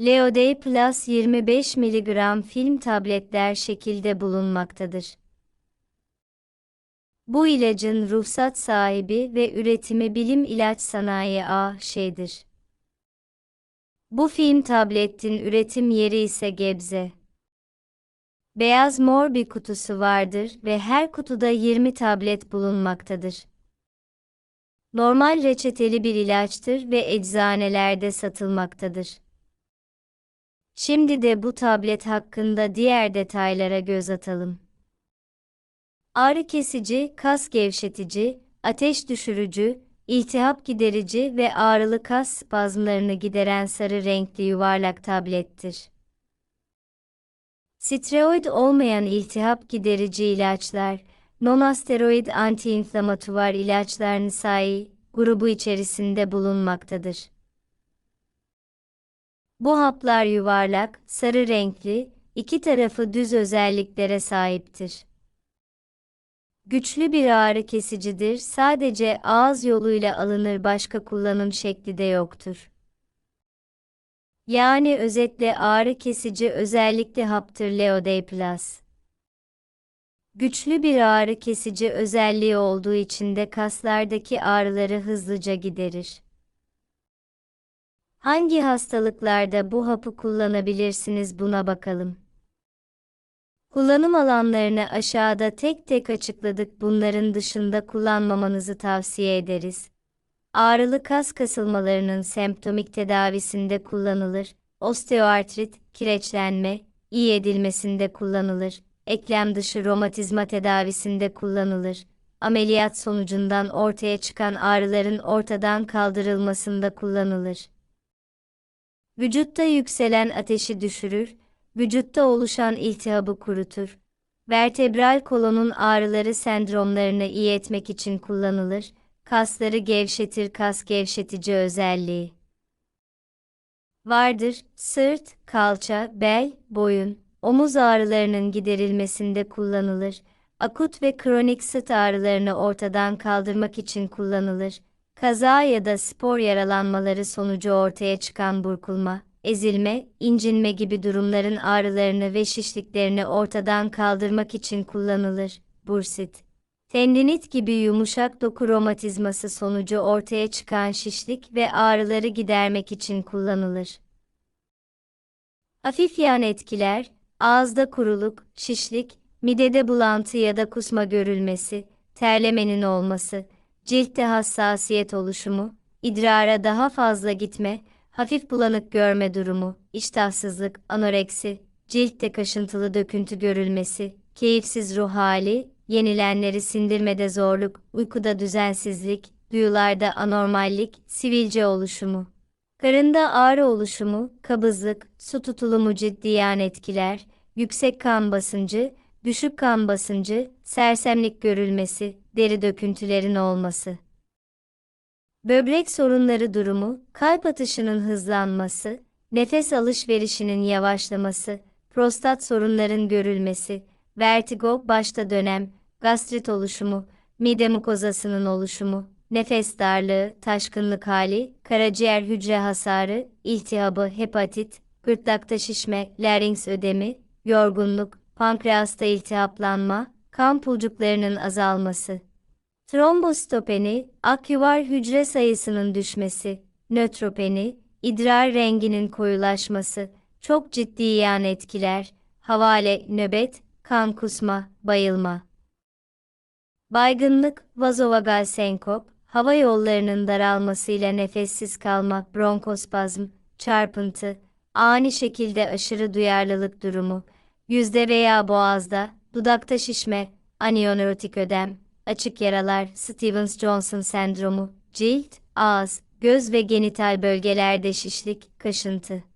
Leoday Plus 25 mg film tabletler şekilde bulunmaktadır. Bu ilacın ruhsat sahibi ve üretimi Bilim İlaç Sanayi A.Ş'dir. Bu film tabletin üretim yeri ise Gebze. Beyaz mor bir kutusu vardır ve her kutuda 20 tablet bulunmaktadır. Normal reçeteli bir ilaçtır ve eczanelerde satılmaktadır. Şimdi de bu tablet hakkında diğer detaylara göz atalım. Ağrı kesici, kas gevşetici, ateş düşürücü, iltihap giderici ve ağrılı kas spazmlarını gideren sarı renkli yuvarlak tablettir. Steroid olmayan iltihap giderici ilaçlar, non-steroid anti-inflamatuvar ilaçlar NSAID grubu içerisinde bulunmaktadır. Bu haplar yuvarlak, sarı renkli, iki tarafı düz özelliklere sahiptir. Güçlü bir ağrı kesicidir, sadece ağız yoluyla alınır başka kullanım şekli de yoktur. Yani özetle ağrı kesici özellikle haptır Leoday Plus. Güçlü bir ağrı kesici özelliği olduğu için de kaslardaki ağrıları hızlıca giderir. Hangi hastalıklarda bu hapı kullanabilirsiniz buna bakalım. Kullanım alanlarını aşağıda tek tek açıkladık. Bunların dışında kullanmamanızı tavsiye ederiz. Ağrılı kas kasılmalarının semptomik tedavisinde kullanılır. Osteoartrit, kireçlenme, iyi edilmesinde kullanılır. Eklem dışı romatizma tedavisinde kullanılır. Ameliyat sonucundan ortaya çıkan ağrıların ortadan kaldırılmasında kullanılır. Vücutta yükselen ateşi düşürür, vücutta oluşan iltihabı kurutur. Vertebral kolonun ağrıları sendromlarını iyi etmek için kullanılır. Kasları gevşetir kas gevşetici özelliği. Vardır, sırt, kalça, bel, boyun, omuz ağrılarının giderilmesinde kullanılır. Akut ve kronik sırt ağrılarını ortadan kaldırmak için kullanılır. Kaza ya da spor yaralanmaları sonucu ortaya çıkan burkulma, ezilme, incinme gibi durumların ağrılarını ve şişliklerini ortadan kaldırmak için kullanılır. Bursit. Tendinit gibi yumuşak doku romatizması sonucu ortaya çıkan şişlik ve ağrıları gidermek için kullanılır. Hafif yan etkiler, ağızda kuruluk, şişlik, midede bulantı ya da kusma görülmesi, terlemenin olması, ciltte hassasiyet oluşumu, idrara daha fazla gitme, hafif bulanık görme durumu, iştahsızlık, anoreksi, ciltte kaşıntılı döküntü görülmesi, keyifsiz ruh hali, yenilenleri sindirmede zorluk, uykuda düzensizlik, duyularda anormallik, sivilce oluşumu. Karında ağrı oluşumu, kabızlık, su tutulumu ciddi yan etkiler, yüksek kan basıncı, düşük kan basıncı, sersemlik görülmesi, deri döküntülerin olması. Böbrek sorunları durumu, kalp atışının hızlanması, nefes alışverişinin yavaşlaması, prostat sorunların görülmesi, vertigo başta dönem, gastrit oluşumu, mide mukozasının oluşumu, nefes darlığı, taşkınlık hali, karaciğer hücre hasarı, iltihabı, hepatit, gırtlakta şişme, larynx ödemi, yorgunluk, pankreasta iltihaplanma, kan pulcuklarının azalması. Trombositopeni, akyuvar hücre sayısının düşmesi, nötropeni, idrar renginin koyulaşması, çok ciddi yan etkiler, havale, nöbet, kan kusma, bayılma. Baygınlık, vazovagal senkop, hava yollarının daralmasıyla nefessiz kalmak, bronkospazm, çarpıntı, ani şekilde aşırı duyarlılık durumu, yüzde veya boğazda, dudakta şişme, aniyonörotik ödem, açık yaralar, Stevens-Johnson sendromu, cilt, ağız, göz ve genital bölgelerde şişlik, kaşıntı.